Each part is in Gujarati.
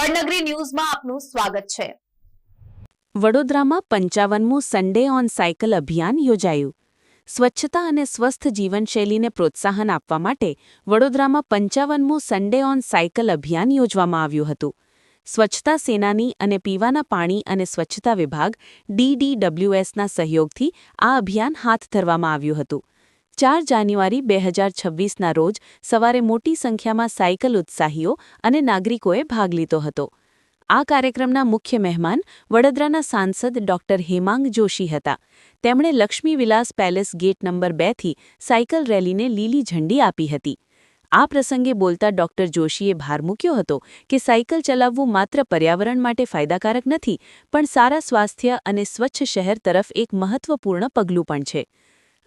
વડનગરી ન્યૂઝમાં આપનું સ્વાગત છે. વડોદરામાં પંચાવનમું સન્ડે ઓન સાયકલ અભિયાન યોજાયું. સ્વચ્છતા અને સ્વસ્થ જીવનશૈલીને પ્રોત્સાહન આપવા માટે વડોદરામાં પંચાવનમું સન્ડે ઓન સાયકલ અભિયાન યોજવામાં આવ્યું હતું. સ્વચ્છતા સેનાની અને પીવાના પાણી અને સ્વચ્છતા વિભાગ ડીડીડબ્લ્યુએસના સહયોગથી આ અભિયાન હાથ ધરવામાં આવ્યું હતું. ચાર જાન્યુઆરી બે હજાર છવ્વીસના રોજ સવારે મોટી સંખ્યામાં સાયકલ ઉત્સાહીઓ અને નાગરિકોએ ભાગ લીધો હતો. આ કાર્યક્રમના મુખ્ય મહેમાન વડોદરાના સાંસદ ડોક્ટર હેમાંગ જોશી હતા. તેમણે Lakshmi Vilas palace gate number બેથી સાયકલ રેલીને લીલી ઝંડી આપી હતી. આ પ્રસંગે બોલતા ડોક્ટર જોશીએ ભાર મૂક્યો હતો કે સાયકલ ચલાવવું માત્ર પર્યાવરણ માટે ફાયદાકારક નથી, પણ સારા સ્વાસ્થ્ય અને સ્વચ્છ શહેર તરફ એક મહત્વપૂર્ણ પગલું પણ છે.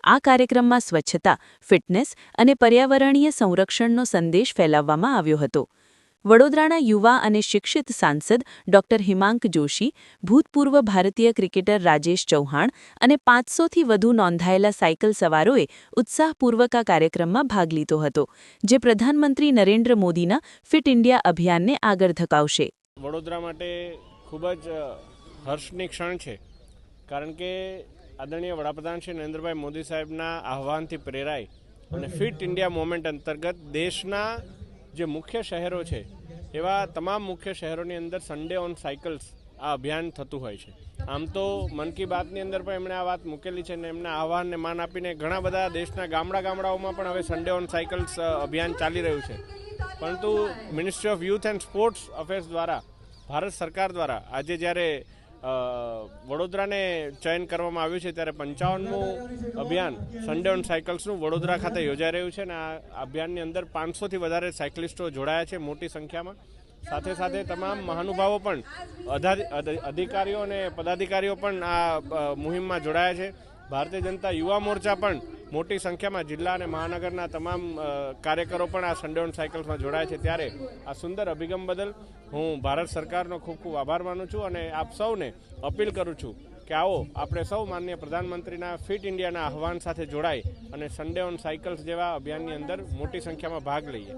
આ કાર્યક્રમમાં સ્વચ્છતા, ફિટનેસ અને પર્યાવરણીય સંરક્ષણનો સંદેશ ફેલાવવામાં આવ્યો હતો. વડોદરાના યુવા અને શિક્ષિત સાંસદ ડોક્ટર હિમાંક જોશી, ભૂતપૂર્વ ભારતીય ક્રિકેટર રાજેશ ચૌહાણ અને પાંચસોથી વધુ નોંધાયેલા સાયકલ સવારોએ ઉત્સાહપૂર્વક આ કાર્યક્રમમાં ભાગ લીધો હતો, જે પ્રધાનમંત્રી નરેન્દ્ર મોદીના ફિટ ઇન્ડિયા અભિયાનને આગળ ધકાવશે. વડોદરા માટે ખૂબ જ હર્ષની ક્ષણ છે, કારણ કે આદરણીય વડાપ્રધાન શ્રી નરેન્દ્રભાઈ મોદી સાહેબના આહવાનથી પ્રેરાઈ અને ફિટ ઇન્ડિયા મોમેન્ટ અંતર્ગત દેશના જે મુખ્ય શહેરો છે, એવા તમામ મુખ્ય શહેરોની અંદર સન્ડે ઓન સાયકલ્સ આ અભિયાન થતું હોય છે. આમ તો મન કી બાતની અંદર પણ એમણે આ વાત મૂકેલી છે અને એમના આહવાનને માન આપીને ઘણા બધા દેશના ગામડા ગામડાઓમાં પણ હવે સન્ડે ઓન સાયકલ્સ અભિયાન ચાલી રહ્યું છે. પરંતુ ministry of youth and sports affairs દ્વારા, ભારત સરકાર દ્વારા આજે જ્યારે વડોદરાને ચયન કરવામાં આવ્યું છે ત્યારે પંચાવનમું અભિયાન સન્ડે ઓન સાયકલ્સનું વડોદરા ખાતે યોજાઈ રહ્યું છે અને આ અભિયાનની અંદર પાંચસોથી વધારે સાયકલિસ્ટો જોડાયા છે મોટી સંખ્યામાં. સાથે સાથે તમામ મહાનુભાવો પણ અધા- અધિકારીઓ અને પદાધિકારીઓ પણ આ મુહિમમાં જોડાયા છે. ભારતીય જનતા યુવા મોરચા પણ મોટી સંખ્યામાં જિલ્લા અને મહાનગરના તમામ કાર્યકરો પણ આ સન્ડે ઓન સાયકલ્સમાં જોડાય છે. ત્યારે આ સુંદર અભિગમ બદલ હું ભારત સરકારનો ખૂબ ખૂબ આભાર માનું છું અને આપ સૌને અપીલ કરું છું કે આવો આપણે સૌ માનનીય પ્રધાનમંત્રીના ફિટ ઇન્ડિયાના આહવાન સાથે જોડાઈ અને સન્ડે ઓન સાયકલ્સ જેવા અભિયાનની અંદર મોટી સંખ્યામાં ભાગ લઈએ.